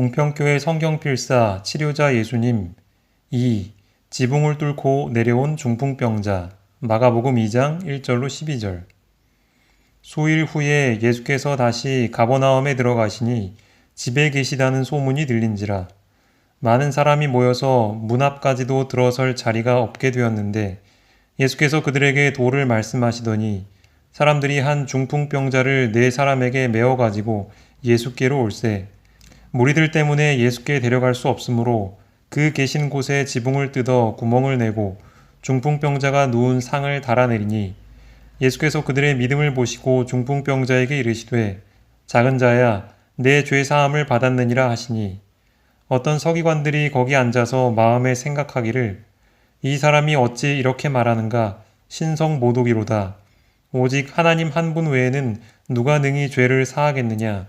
봉평교회 성경필사 치료자 예수님 2. 지붕을 뚫고 내려온 중풍병자 마가복음 2장 1절로 12절 수일 후에 예수께서 다시 가버나움에 들어가시니 집에 계시다는 소문이 들린지라 많은 사람이 모여서 문 앞까지도 들어설 자리가 없게 되었는데 예수께서 그들에게 도를 말씀하시더니 사람들이 한 중풍병자를 네 사람에게 메어 가지고 예수께로 올세 무리들 때문에 예수께 데려갈 수 없으므로 그 계신 곳에 지붕을 뜯어 구멍을 내고 중풍병자가 누운 상을 달아내리니 예수께서 그들의 믿음을 보시고 중풍병자에게 이르시되 작은 자야 내 죄 사함을 받았느니라 하시니 어떤 서기관들이 거기 앉아서 마음에 생각하기를 이 사람이 어찌 이렇게 말하는가? 신성 모독이로다. 오직 하나님 한 분 외에는 누가 능히 죄를 사하겠느냐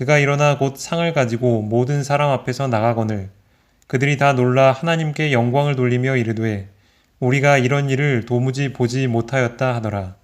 그가 일어나 곧 상을 가지고 모든 사람 앞에서 나가거늘 그들이 다 놀라 하나님께 영광을 돌리며 이르되 우리가 이런 일을 도무지 보지 못하였다 하더라.